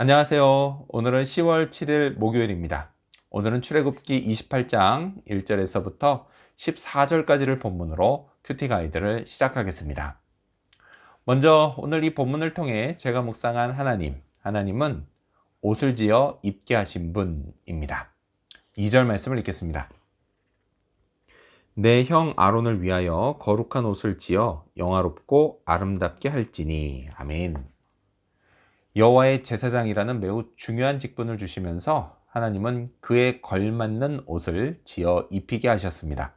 안녕하세요. 오늘은 10월 7일 목요일입니다. 오늘은 출애굽기 28장 1절에서부터 14절까지를 본문으로 큐티 가이드를 시작하겠습니다. 먼저 오늘 이 본문을 통해 제가 묵상한 하나님, 하나님은 옷을 지어 입게 하신 분입니다. 2절 말씀을 읽겠습니다. 내 형 아론을 위하여 거룩한 옷을 지어 영화롭고 아름답게 할지니 아멘. 여호와의 제사장이라는 매우 중요한 직분을 주시면서 하나님은 그에 걸맞는 옷을 지어 입히게 하셨습니다.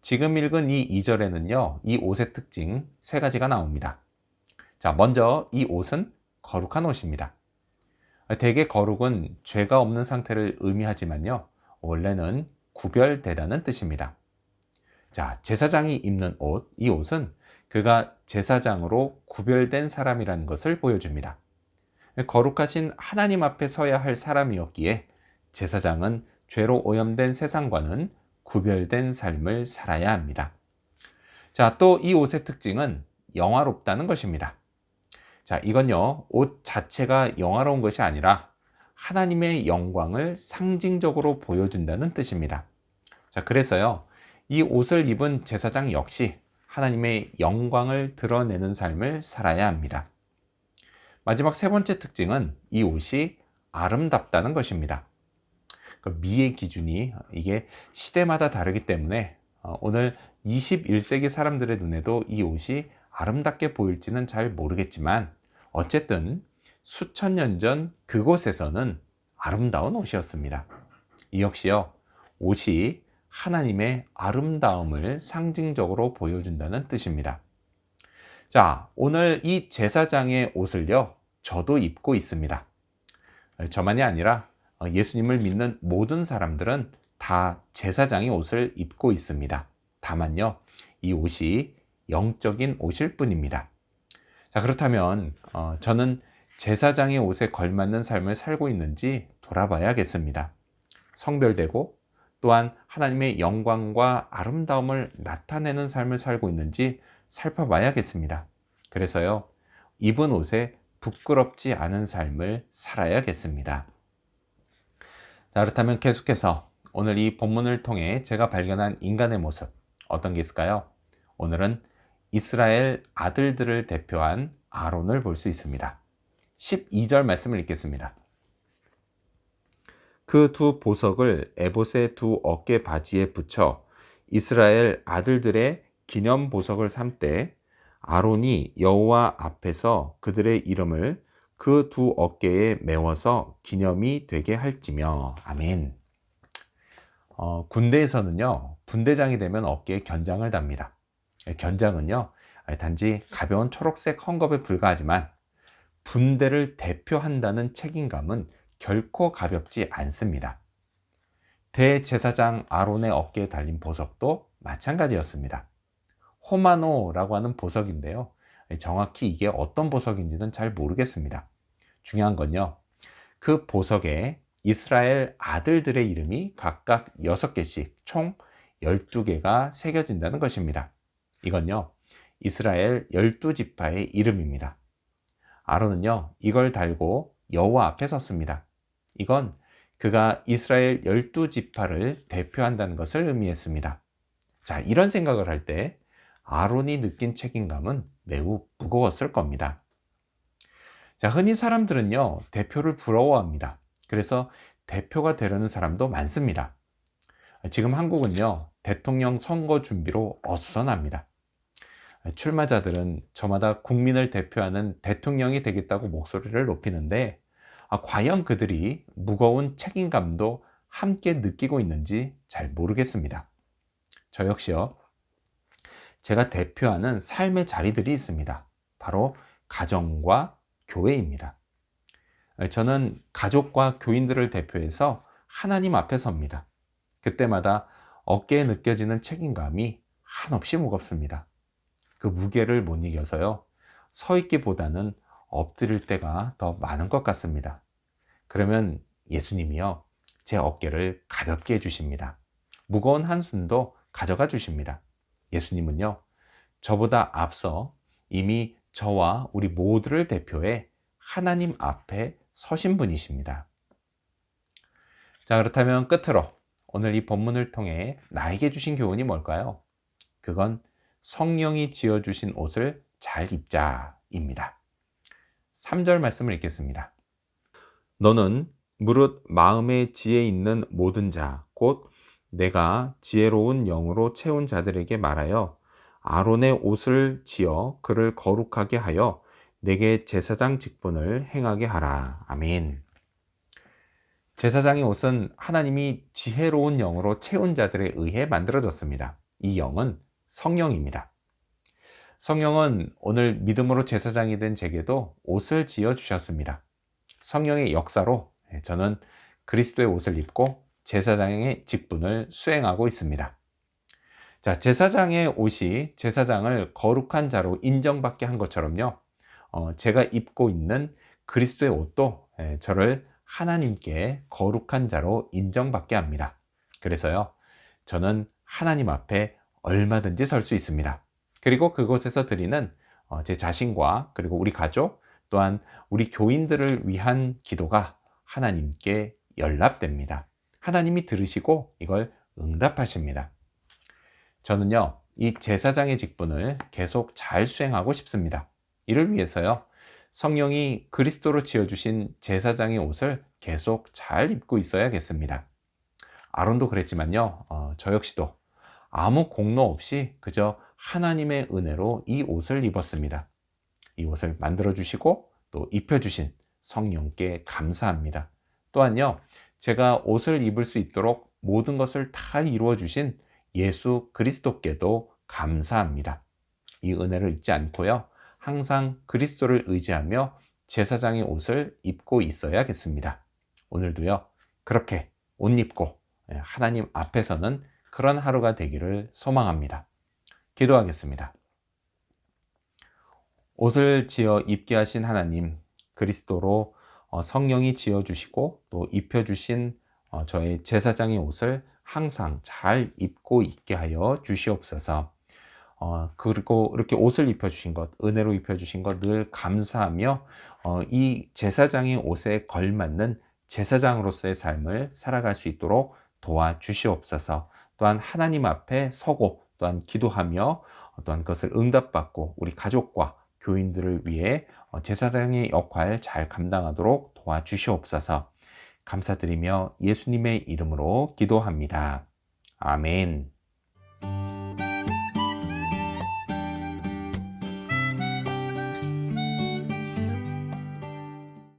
지금 읽은 이 2절에는요, 이 옷의 특징 세 가지가 나옵니다. 자, 먼저 이 옷은 거룩한 옷입니다. 대개 거룩은 죄가 없는 상태를 의미하지만요, 원래는 구별되다는 뜻입니다. 자, 제사장이 입는 옷, 이 옷은 그가 제사장으로 구별된 사람이라는 것을 보여줍니다. 거룩하신 하나님 앞에 서야 할 사람이었기에 제사장은 죄로 오염된 세상과는 구별된 삶을 살아야 합니다. 자, 또 이 옷의 특징은 영화롭다는 것입니다. 자, 이건요, 옷 자체가 영화로운 것이 아니라 하나님의 영광을 상징적으로 보여준다는 뜻입니다. 자, 그래서요, 이 옷을 입은 제사장 역시 하나님의 영광을 드러내는 삶을 살아야 합니다. 마지막 세 번째 특징은 이 옷이 아름답다는 것입니다. 그 미의 기준이 이게 시대마다 다르기 때문에 어, 오늘 21세기 사람들의 눈에도 이 옷이 아름답게 보일지는 잘 모르겠지만 어쨌든 수천 년 전 그곳에서는 아름다운 옷이었습니다. 이 역시요, 옷이 하나님의 아름다움을 상징적으로 보여준다는 뜻입니다. 자, 오늘 이 제사장의 옷을요, 저도 입고 있습니다. 저만이 아니라 예수님을 믿는 모든 사람들은 다 제사장의 옷을 입고 있습니다. 다만요, 이 옷이 영적인 옷일 뿐입니다. 자, 그렇다면, 어, 저는 제사장의 옷에 걸맞는 삶을 살고 있는지 돌아봐야겠습니다. 성별되고 또한 하나님의 영광과 아름다움을 나타내는 삶을 살고 있는지 살펴봐야겠습니다. 그래서요, 입은 옷에 부끄럽지 않은 삶을 살아야겠습니다. 자, 그렇다면 계속해서 오늘 이 본문을 통해 제가 발견한 인간의 모습 어떤 게 있을까요? 오늘은 이스라엘 아들들을 대표한 아론을 볼 수 있습니다. 12절 말씀을 읽겠습니다. 그 두 보석을 에봇의 두 어깨 바지에 붙여 이스라엘 아들들의 기념 보석을 삼때 아론이 여호와 앞에서 그들의 이름을 그 두 어깨에 메워서 기념이 되게 할지며 아멘. 어, 군대에서는요 분대장이 되면 어깨에 견장을 답니다. 견장은요 단지 가벼운 초록색 헝겊에 불과하지만 분대를 대표한다는 책임감은 결코 가볍지 않습니다. 대제사장 아론의 어깨에 달린 보석도 마찬가지였습니다. 호마노라고 하는 보석인데요. 정확히 이게 어떤 보석인지는 잘 모르겠습니다. 중요한 건요. 그 보석에 이스라엘 아들들의 이름이 각각 6개씩 총 12개가 새겨진다는 것입니다. 이건요. 이스라엘 12지파의 이름입니다. 아론은요. 이걸 달고 여호와 앞에 섰습니다. 이건 그가 이스라엘 12지파를 대표한다는 것을 의미했습니다. 자, 이런 생각을 할 때 아론이 느낀 책임감은 매우 무거웠을 겁니다. 자, 흔히 사람들은요, 대표를 부러워합니다. 그래서 대표가 되려는 사람도 많습니다. 지금 한국은요, 대통령 선거 준비로 어수선합니다. 출마자들은 저마다 국민을 대표하는 대통령이 되겠다고 목소리를 높이는데, 아, 과연 그들이 무거운 책임감도 함께 느끼고 있는지 잘 모르겠습니다. 저 역시요, 제가 대표하는 삶의 자리들이 있습니다. 바로 가정과 교회입니다. 저는 가족과 교인들을 대표해서 하나님 앞에 섭니다. 그때마다 어깨에 느껴지는 책임감이 한없이 무겁습니다. 그 무게를 못 이겨서요. 서 있기보다는 엎드릴 때가 더 많은 것 같습니다. 그러면 예수님이요. 제 어깨를 가볍게 해주십니다. 무거운 한숨도 가져가 주십니다. 예수님은요, 저보다 앞서 이미 저와 우리 모두를 대표해 하나님 앞에 서신 분이십니다. 자, 그렇다면 끝으로 오늘 이 본문을 통해 나에게 주신 교훈이 뭘까요? 그건 성령이 지어주신 옷을 잘 입자입니다. 3절 말씀을 읽겠습니다. 너는 무릇 마음의 지혜 있는 모든 자, 곧 내가 지혜로운 영으로 채운 자들에게 말하여 아론의 옷을 지어 그를 거룩하게 하여 내게 제사장 직분을 행하게 하라. 아멘. 제사장의 옷은 하나님이 지혜로운 영으로 채운 자들에 의해 만들어졌습니다. 이 영은 성령입니다. 성령은 오늘 믿음으로 제사장이 된 제게도 옷을 지어 주셨습니다. 성령의 역사로 저는 그리스도의 옷을 입고 제사장의 직분을 수행하고 있습니다. 자, 제사장의 옷이 제사장을 거룩한 자로 인정받게 한 것처럼요. 어, 제가 입고 있는 그리스도의 옷도 예, 저를 하나님께 거룩한 자로 인정받게 합니다. 그래서요, 저는 하나님 앞에 얼마든지 설 수 있습니다. 그리고 그곳에서 드리는 어, 제 자신과 그리고 우리 가족 또한 우리 교인들을 위한 기도가 하나님께 연락됩니다. 하나님이 들으시고 이걸 응답하십니다. 저는요, 이 제사장의 직분을 계속 잘 수행하고 싶습니다. 이를 위해서요, 성령이 그리스도로 지어주신 제사장의 옷을 계속 잘 입고 있어야겠습니다. 아론도 그랬지만요, 어, 저 역시도 아무 공로 없이 그저 하나님의 은혜로 이 옷을 입었습니다. 이 옷을 만들어 주시고 또 입혀 주신 성령께 감사합니다. 또한요, 제가 옷을 입을 수 있도록 모든 것을 다 이루어 주신 예수 그리스도께도 감사합니다. 이 은혜를 잊지 않고요. 항상 그리스도를 의지하며 제사장의 옷을 입고 있어야겠습니다. 오늘도요. 그렇게 옷 입고 예, 하나님 앞에서는 그런 하루가 되기를 소망합니다. 기도하겠습니다. 옷을 지어 입게 하신 하나님, 그리스도로 어, 성령이 지어 주시고 또 입혀 주신 어, 저의 제사장의 옷을 항상 잘 입고 있게 하여 주시옵소서. 어, 그리고 이렇게 옷을 입혀주신 것, 은혜로 입혀주신 것 늘 감사하며 어, 이 제사장의 옷에 걸맞는 제사장으로서의 삶을 살아갈 수 있도록 도와주시옵소서. 또한 하나님 앞에 서고 또한 기도하며 또한 그것을 응답받고 우리 가족과 교인들을 위해 어, 제사장의 역할 잘 감당하도록 도와주시옵소서. 감사드리며 예수님의 이름으로 기도합니다. 아멘.